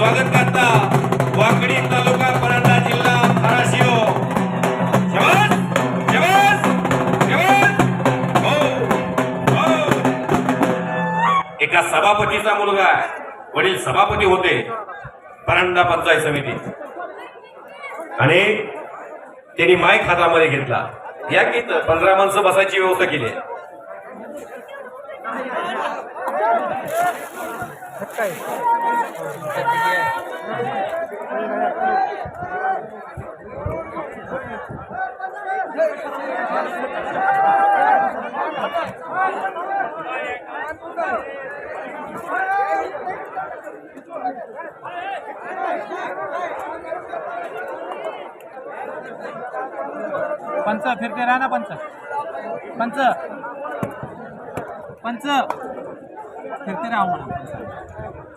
स्वागत करता वाकडी तालुका परांडा जिल्हा धाराशिव. हो हो. एका सभापतीचा मुलगा वडील सभापती होते. परांडा पंचायत समिती. आणि त्यांनी माईक हातामध्ये घेतला. या की पंधरा माणसं बसायची व्यवस्था केली आहे. पंच फिरते राहा ना पंच. पंच. पंच. फिरते राहा म्हणा.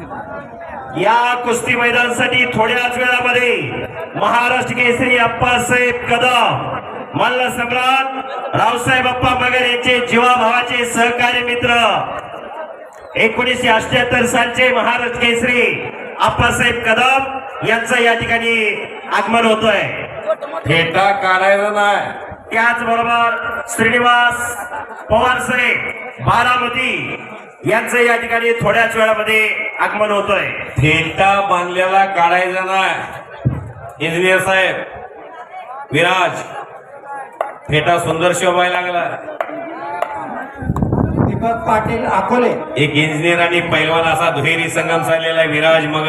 या कुस्ती मैदानासाठी थोड्याच वेळामध्ये महाराष्ट्र केसरी अप्पासाहेब कदम मल्ल सम्राट रावसाहेब अप्पा मगर यांचे जीवाभावाचे सहकारी मित्र एकोणीसशे अठ्याहत्तर सालचे महाराष्ट्र केसरी अप्पासाहेब कदम यांचं या ठिकाणी आगमन होतोय. फेटा काढायला नाही. त्याचबरोबर श्रीनिवास पवार साहेब बारामती यांचं या ठिकाणी थोड्याच वेळामध्ये आगमन होतोय. फेटा बांधलेला काढायचा नाही. इंजिनियर साहेब विराज फेटा सुंदर शोभायला लागला. दीपक पाटील अकोले. एक इंजिनियर आणि पैलवान असा दुहेरी संगम चाललेला आहे विराज मग.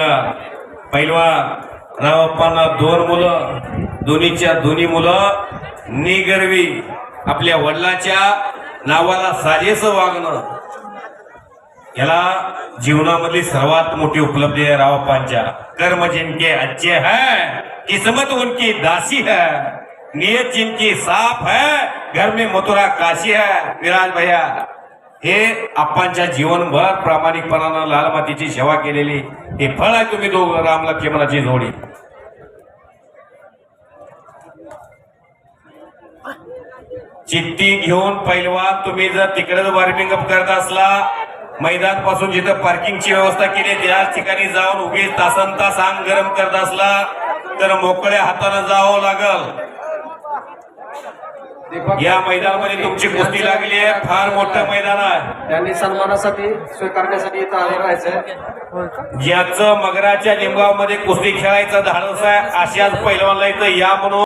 पैलवान रावप्पांना दोन मुलं दोन्हीच्या दोन्ही मुलं निगर्वी. आपल्या वडिलाच्या नावाला साजेस वागणं. याला जीवनामधली सर्वात मोठी उपलब्धी आहे रावप्पांच्या. कर्म जिनके अच्छे है किस्मत उनकी दासी है नियत जिनकी साफ है घर में मथुरा काशी है. विराज भैया हे आप्पांच्या जीवनभर प्रामाणिकपणानं लाल मातीची सेवा केलेली हे फळ आहे तुम्ही दोघं राम लक्ष्मणाची जोडी. चिठ्ठी घेऊन पैलवान तुम्ही जर तिकडेच वॉर्मिंग अप करत असला मैदानपासून जिथं पार्किंगची व्यवस्था केली त्याच ठिकाणी जाऊन उगीच तासन तास अंग गरम करत असला तर मोकळ्या हातानं जावं लागल. या मैदानामध्ये तुमची कुस्ती लागली आहे फार मोठं मैदान आहे. त्यांनी सन्मानासाठी स्वीकारण्यासाठी इथं आले राहायचं ज्याचं मगराच्या लिंबामध्ये कुस्ती खेळायचं धाडस आहे अशाच पैलवानला इथं या म्हणून